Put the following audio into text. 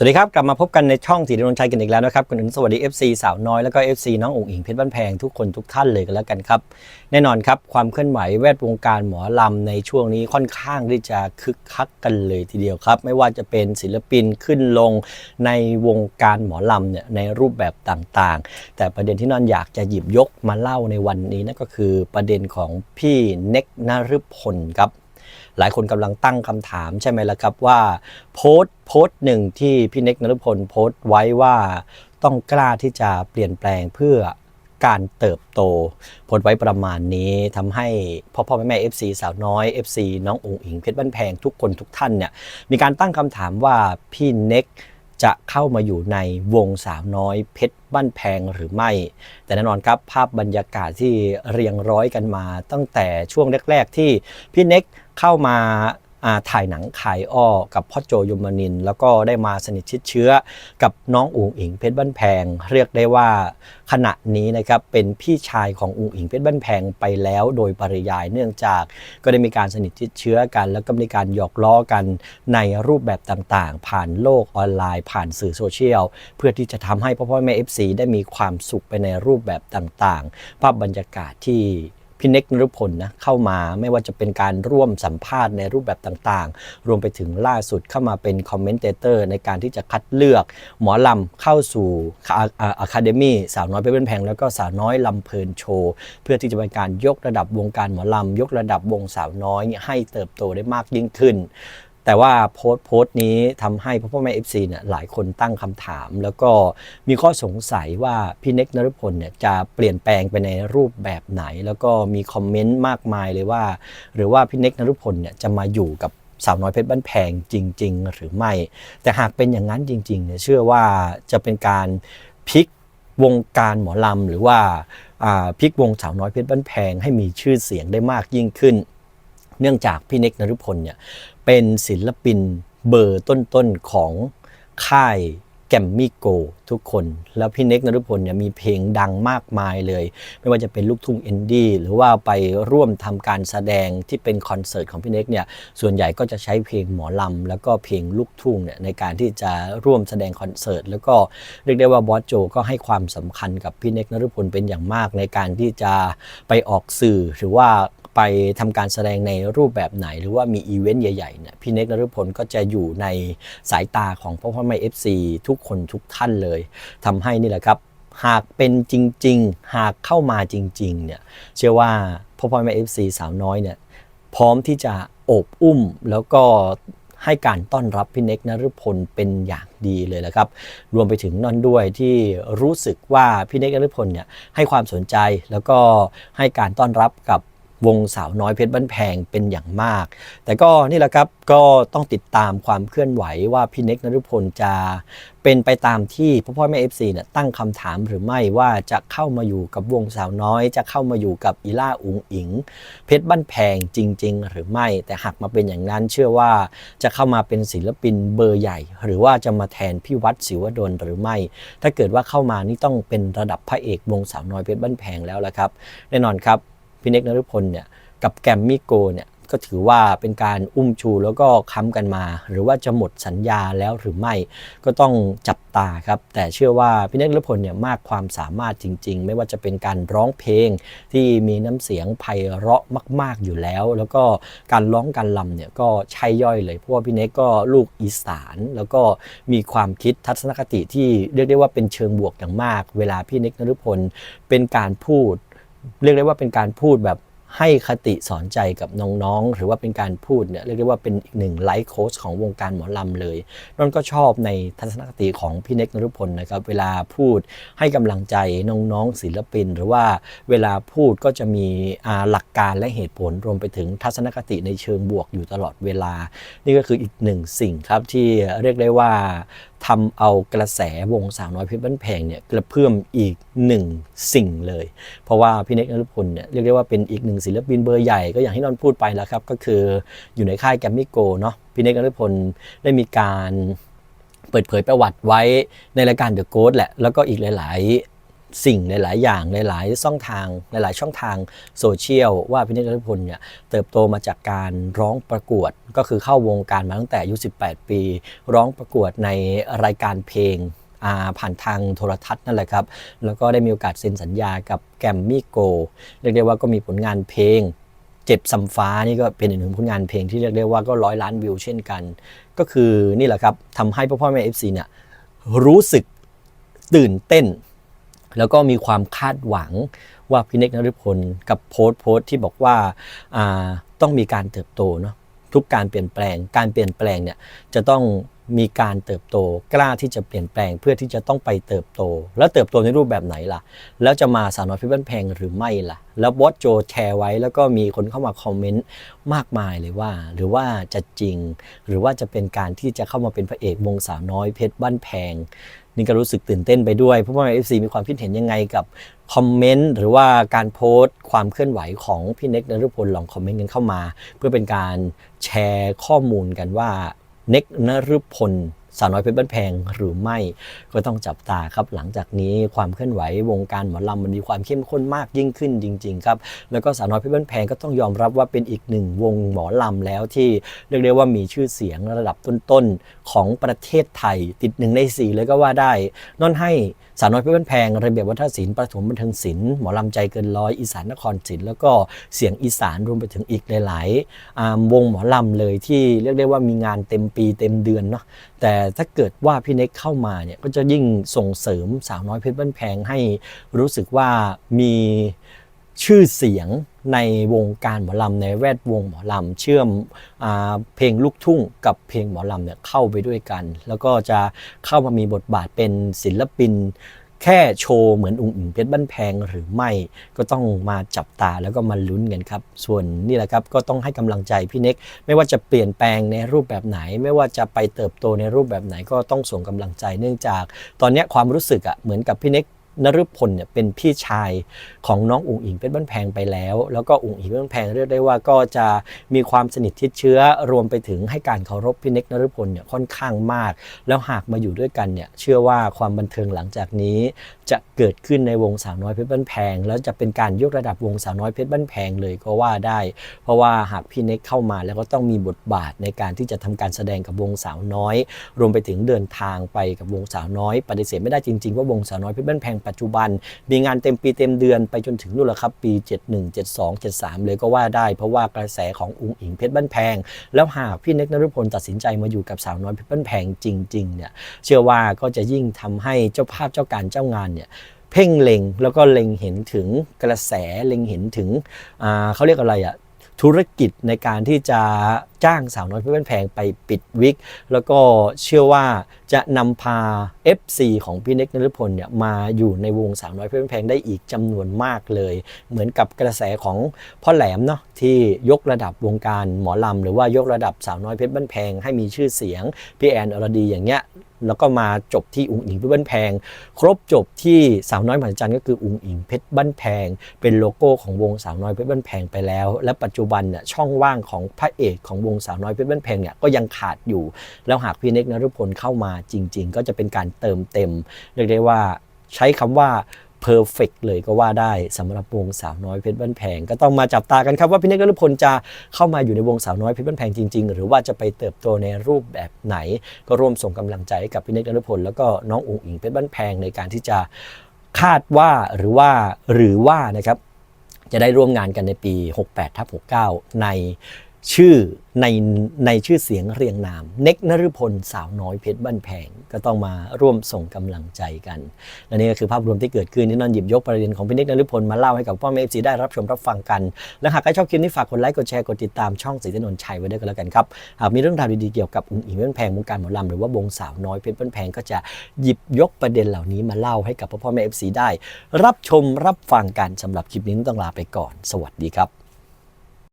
สวัสดีครับ กลับมาพบกันในช่องสีดนชัยกันอีกแล้วนะครับคุณอนุสวัสดี FC สาวน้อยแล้วก็ FC น้องอุ๋งอิงเพชรบ้านแพงทุกคนทุกท่านเลยกันแล้วกันครับ แน่นอนครับ ความเคลื่อนไหวแวดวงการหมอลำในช่วงนี้ค่อนข้างที่จะคึกคักกันเลยทีเดียวครับ ไม่ว่าจะเป็นศิลปินขึ้นลงในวงการหมอลำเนี่ยในรูปแบบต่างๆ แต่ประเด็นที่นอนอยากจะหยิบยกมาเล่าในวันนี้นั่นก็คือประเด็นของพี่เน็กนฤพลครับ หลายคนกำลังตั้งคำถามใช่ไหมล่ะครับว่าโพสต์โพสต์หนึ่งที่พี่เน็กนฤพลโพสต์ไว้ว่าต้องกล้าที่จะเปลี่ยนแปลงเพื่อการเติบโตโพสต์ไว้ประมาณนี้ทำให้พ่อพ่อแม่แม่ FC สาวน้อย FC น้ององค์อิงเพชรบ้านแพงทุกคนทุกท่านเนี่ยมีการตั้งคำถามว่าพี่เน็กจะเข้ามาอยู่ในวงสาวน้อยเพชรบ้านแพงหรือไม่ แต่แน่นอนครับภาพบรรยากาศที่เรียงร้อยกันมา ตั้งแต่ช่วงแรก ๆ ที่พี่เน็ก เข้ามาถ่ายหนังขายอ้อกับพ่อโจยมนิน แล้วก็ได้มาสนิทชิดเชื้อกับน้องอุ๋งอิงเพชรบ้านแพง เรียกได้ว่าขณะนี้นะครับเป็นพี่ชายของอุ๋งอิงเพชรบ้านแพงไปแล้วโดยปริยายเนื่องจากก็ได้มีการสนิทชิดเชื้อกัน แล้วก็มีการหยอกล้อกันในรูปแบบต่างๆ ผ่านโลกออนไลน์ ผ่านสื่อโซเชียล เพื่อที่จะทำให้พ่อพ่อแม่ FC ได้มีความสุขไปในรูปแบบต่างๆ ภาพบรรยากาศที่ พี่เน็กนฤพลนะเข้ามาไม่ว่าจะเป็นการร่วมสัมภาษณ์ในรูปแบบต่างๆ รวมไปถึงล่าสุดเข้ามาเป็นคอมเมนเตอร์ในการที่จะคัดเลือก หมอลำเข้าสู่อะคาเดมี่สาวน้อยเพเป็นแพงแล้วก็สาวน้อยลำเพลินโชว์ เพื่อที่จะเป็นการยกระดับวงการหมอลำยกระดับวงสาวน้อยให้เติบโตได้มากยิ่งขึ้น แต่ว่าโพสต์โพสต์นี้ทำให้พ่อพ่อแม่เอฟซีเนี่ยหลายคนตั้งคำถาม แล้วก็มีข้อสงสัยว่าพี่เน็กนฤพลเนี่ยจะเปลี่ยนแปลงไปในรูปแบบไหน แล้วก็มีคอมเมนต์มากมายเลยว่า หรือว่าพี่เน็กนฤพลเนี่ยจะมาอยู่กับสาวน้อยเพชรบ้านแพงจริง ๆ หรือไม่ แต่หากเป็นอย่างนั้นจริงๆเนี่ยเชื่อว่าจะเป็นการพลิกวงการหมอลำหรือว่าพลิกวงสาวน้อยเพชรบ้านแพงให้มีชื่อเสียงได้มากยิ่งขึ้น เนื่องจากพี่เน็กนฤพลเนี่ยเป็นศิลปินเบอร์ต้นๆของค่ายแกมมี่โกทุกคน แล้วพี่เน็กนฤพลเนี่ยมีเพลงดังมากมายเลย ไม่ว่าจะเป็นลูกทุ่งเอนดี้หรือว่าไปร่วมทำการแสดงที่เป็นคอนเสิร์ตของพี่เน็กเนี่ยส่วนใหญ่ก็จะใช้เพลงหมอลำ แล้วก็เพลงลูกทุ่งเนี่ยในการที่จะร่วมแสดงคอนเสิร์ต แล้วก็เรียกได้ว่าบอสโจก็ให้ความสำคัญกับพี่เน็กนฤพลเป็นอย่างมากในการที่จะไปออกสื่อหรือว่า ไปทำการแสดงในรูปแบบไหน หรือว่ามีอีเวนต์ใหญ่ๆเนี่ยพี่เน็กนฤพลก็จะอยู่ในสายตาของพ่อพ่อแม่เอฟซีทุกคนทุกท่านเลยทำให้นี่แหละครับ หากเป็นจริง ๆ หากเข้ามาจริง ๆ เนี่ยเชื่อว่าพ่อพ่อแม่เอฟซีสาวน้อยเนี่ยพร้อมที่จะโอบอุ้มแล้วก็ให้การต้อนรับพี่เน็กนฤพลเป็นอย่างดีเลยแหละครับ รวมไปถึงนอนด้วยที่รู้สึกว่าพี่เน็กนฤพลเนี่ยให้ความสนใจแล้วก็ให้การต้อนรับกับ วงสาวน้อยเพชรบ้านแพงเป็นอย่างมาก แต่ก็นี่แหละครับก็ต้องติดตามความเคลื่อนไหวว่าพี่เน็กนฤพลจะเป็นไปตามที่พ่อพ่อแม่เอฟซีเนี่ยตั้งคำถามหรือไม่ว่าจะเข้ามาอยู่กับวงสาวน้อย จะเข้ามาอยู่กับอีล่าอุงอิง เพชรบ้านแพงจริง ๆ หรือไม่ แต่หากมาเป็นอย่างนั้นเชื่อว่าจะเข้ามาเป็นศิลปินเบอร์ใหญ่ หรือว่าจะมาแทนพี่วัดศิวดลหรือไม่ ถ้าเกิดว่าเข้ามานี่ต้องเป็นระดับพระเอกวงสาวน้อยเพชรบ้านแพงแล้วละครับ แน่นอนครับ พี่เน็กนฤพลเนี่ยกับแกรมมี่โกเนี่ยก็ถือว่าเป็นการอุ้มชูแล้วก็ค้ำกันมา หรือว่าจะหมดสัญญาแล้วหรือไม่ก็ต้องจับตาครับ แต่เชื่อว่าพี่เน็กนฤพลเนี่ยมากความสามารถจริง ๆ ไม่ว่าจะเป็นการร้องเพลงที่มีน้ำเสียงไพเราะมาก ๆอยู่แล้ว แล้วก็การร้องการลำเนี่ยก็ใช่ย่อยเลยเพราะว่าพี่เน็กก็ลูกอีสาน แล้วก็มีความคิดทัศนคติที่เรียกได้ว่าเป็นเชิงบวกอย่างมาก เวลาพี่เน็กนฤพลเป็นการพูด เรียกได้ว่าเป็นการพูดแบบให้คติสอนใจกับน้องๆ หรือว่าเป็นการพูดเนี่ยเรียกได้ว่าเป็นอีกหนึ่งไลฟ์โค้ชของวงการหมอลำเลยนนก็ชอบในทัศนคติของพี่เน็กนรุพลนะครับเวลาพูดให้กำลังใจน้องๆศิลปิน หรือว่าเวลาพูดก็จะมีหลักการและเหตุผลรวมไปถึงทัศนคติในเชิงบวกอยู่ตลอดเวลา นี่ก็คืออีกหนึ่งสิ่งครับที่เรียกได้ว่า ทำเอากระแสวงสาวน้อยเพชรบ้านแพงเนี่ยกระเพื่อมอีกหนึ่งสิ่งเลย เพราะว่าพี่เน็กนฤพลเนี่ยเรียกได้ว่าเป็นอีกหนึ่งศิลปินเบอร์ใหญ่ก็อย่างที่นนพูดไปแล้วครับ ก็คืออยู่ในค่ายแกรมมี่โกเนาะพี่เน็กนฤพลได้มีการเปิดเผยประวัติไว้ในรายการ The Ghost แหละ แล้วก็อีกหลาย สิ่งหลาย ๆ อย่างหลาย ๆ ช่องทางหลาย ๆ ช่องทางโซเชียลว่าพี่เนกนฤพลเนี่ยเติบโตมาจากการร้องประกวดก็คือเข้าวงการมาตั้งแต่อายุ 18 ปี ร้องประกวดในรายการเพลงผ่านทางโทรทัศน์นั่นแหละครับ แล้วก็ได้มีโอกาสเซ็นสัญญากับแกรมมี่โกเรียกได้ว่าก็มีผลงานเพลงเจ็บซัมฟ้านี่ก็เป็นอีกหนึ่งผลงานเพลงที่เรียกได้ว่าก็ร้อยล้านวิวเช่นกัน ก็คือนี่แหละครับทำให้พ่อพ่อแม่เอฟซีเนี่ยรู้สึกตื่นเต้น แล้วก็มีความคาดหวังว่าพี่เนกนฤพลกับโพสต์โพสต์ที่บอกว่าาต้องมีการเติบโตเนาะทุกการเปลี่ยนแปลง การเปลี่ยนแปลงเนี่ยจะต้องมีการเติบโตกล้าที่จะเปลี่ยนแปลงเพื่อที่จะต้องไปเติบโต แล้วเติบโตในรูปแบบไหนล่ะ แล้วจะมาสาวน้อยเพี่บ้านแพงหรือไม่ล่ะ แล้วบอสโจแชร์ไว้แล้วก็มีคนเข้ามาคอมเมนต์มากมายเลยว่า หรือว่าจะจริง หรือว่าจะเป็นการที่จะเข้ามาเป็นพระเอกวงสาวน้อยเพชรบ้านแพง นี่ก็รู้สึกตื่นเต้นไปด้วย เพราะว่าเอฟซีมีความคิดเห็นยังไงกับคอมเมนต์หรือว่าการโพสต์ความเคลื่อนไหวของพี่เน็กนฤพลลองคอมเมนต์กันเข้ามา เพื่อเป็นการแชร์ข้อมูลกันว่าเน็กนฤพล สาวน้อยเพชรบ้านแพงหรือไม่ก็ต้องจับตาครับ หลังจากนี้ความเคลื่อนไหววงการหมอลำมันมีความเข้มข้นมากยิ่งขึ้นจริงๆครับแล้วก็สาวน้อยเพชรบ้านแพงก็ต้องยอมรับว่าเป็นอีกหนึ่งวงหมอลำแล้วที่เรียกได้ว่ามีชื่อเสียงระดับต้นๆของประเทศไทย ติดหนึ่งในสี่เลยก็ว่าได้นอนให้ สาวน้อยเพชรบ้านแพงระเบียบวัฒนศิลป์ประถมบันเทิงศิลป์หมอลำใจเกินร้อยอีสานนครศิลป์แล้วก็เสียงอีสานรวมไปถึงอีกหลาย ๆ วงหมอลำเลยที่เรียกได้ว่ามีงานเต็มปีเต็มเดือนเนาะแต่ถ้าเกิดว่าพี่เน็กเข้ามาเนี่ยก็จะยิ่งส่งเสริมสาวน้อยเพชรบ้านแพงให้รู้สึกว่ามี ชื่อเสียงในวงการหมอลำในแวดวงหมอลำเชื่อมอเพลงลูกทุ่งกับเพลงหมอลำเนี่ยเข้าไปด้วยกัน แล้วก็จะเข้ามามีบทบาทเป็นศิลปิน แค่โชว์เหมือนอุ้งอิงเพชรบ้านแพงหรือไม่ก็ต้องมาจับตาแล้วก็มาลุ้นกันครับ ส่วนนี่แหละครับก็ต้องให้กำลังใจพี่เน็กไม่ว่าจะเปลี่ยนแปลงในรูปแบบไหน ไม่ว่าจะไปเติบโตในรูปแบบไหนก็ต้องส่งกำลังใจเนื่องจาก ตอนนี้ความรู้สึกอะเหมือนกับพี่เน็ก นฤพลเนี่ยเป็นพี่ชายของน้องอุ๋งอิงเพชรบ้านแพงไปแล้ว แล้วก็อุ๋งอิงเพชรบ้านแพงเรียกได้ว่าก็จะมีความสนิทชิดเชื้อรวมไปถึงให้การเคารพพี่เน็กนฤพลเนี่ยค่อนข้างมาก แล้วหากมาอยู่ด้วยกันเนี่ยเชื่อว่าความบันเทิงหลังจากนี้ จะเกิดขึ้นในวงสาวน้อยเพชรบ้านแพง แล้วจะเป็นการยกระดับวงสาวน้อยเพชรบ้านแพงเลยก็ว่าได้ เพราะว่าหากพี่เน็กเข้ามาแล้วก็ต้องมีบทบาทในการที่จะทำการแสดงกับวงสาวน้อย รวมไปถึงเดินทางไปกับวงสาวน้อย ปฏิเสธไม่ได้จริงๆว่าวงสาวน้อยเพชรบ้านแพงปัจจุบัน มีงานเต็มปีเต็มเดือนไปจนถึงนู่นแหละครับ ปี 71 72 73 เลยก็ว่าได้ เพราะว่ากระแสของอุงอิงเพชรบ้านแพง แล้วหากพี่เน็กนฤพลตัดสินใจมาอยู่กับสาวน้อยเพชรบ้านแพงจริงๆเนี่ยเชื่อว่าก็จะยิ่งทำให้เจ้าภาพเจ้าการเจ้างานเนี่ยเพ่งเล็งแล้วก็เล็งเห็นถึงกระแสเล็งเห็นถึงอ่าเขาเรียกอะไรอะ ธุรกิจในการที่จะจ้างสาวน้อยเพื่อนแพงไปปิดวิก แล้วก็เชื่อว่าจะนำพา FC ของพี่เน็กนฤพลเนี่ยมาอยู่ในวงสาวน้อยเพื่อนแพงได้อีกจำนวนมากเลย เหมือนกับกระแสของพ่อแหลมเนาะที่ยกระดับวงการหมอลำหรือว่ายกระดับสาวน้อยเพชรบ้านแพงให้มีชื่อเสียงพี่แอนอรดีอย่างเงี้ย แล้วก็มาจบที่อุงอิงเพชรบ้านแพง ครบจบที่สาวน้อยมหัศจรรย์ก็คืออุงอิงเพชรบ้านแพง เป็นโลโก้ของวงสาวน้อยเพชรบ้านแพงไปแล้ว และปัจจุบันเนี่ยช่องว่างของพระเอกของวงสาวน้อยเพชรบ้านแพงเนี่ยก็ยังขาดอยู่ แล้วหากพี่เน็กนฤพลเข้ามาจริง ๆ ก็จะเป็นการเติมเต็มเรียกได้ว่าใช้คำว่า เพอร์เฟกเลยก็ว่าได้สำหรับวงสาวน้อยเพชรบ้านแพง ก็ต้องมาจับตากันครับว่าพี่เนกฤพลจะเข้ามาอยู่ในวงสาวน้อยเพชรบ้านแพงจริง ๆ หรือว่าจะไปเติบโตในรูปแบบไหน ก็ร่วมส่งกำลังใจให้กับพี่เนกฤพลแล้วก็น้องอุ๋งอิงเพชรบ้านแพงในการที่จะคาดว่าหรือว่าหรือว่านะครับจะได้ร่วมงานกันในปี 68ทับ69 ใน ชื่อในในชื่อเสียงเรียงนาม เน็กนฤพลสาวน้อยเพชรบ้านแพงก็ต้องมาร่วมส่งกำลังใจกัน และนี่ก็คือภาพรวมที่เกิดขึ้นที่นอนหยิบยกประเด็นของพี่เน็กนฤพลมาเล่าให้กับพ่อแม่เอฟซีได้รับชมรับฟังกัน และหากใครชอบคลิปนี้ฝากกดไลค์กดแชร์กดติดตามช่องสีถนนชัยไว้ด้วยกันแล้วกันครับหากมีเรื่องราวดีๆเกี่ยวกับอุ้งอิงเพชรบ้านแพงวงการหมอลำหรือว่าวงสาวน้อยเพชรบ้านแพงก็จะหยิบยกประเด็นเหล่านี้มาเล่าให้กับพ่อแม่เอฟซีได้ รับชมรับฟังกันสำหรับคลิปนี้ต้องลาไปก่อน สวัสดีครับ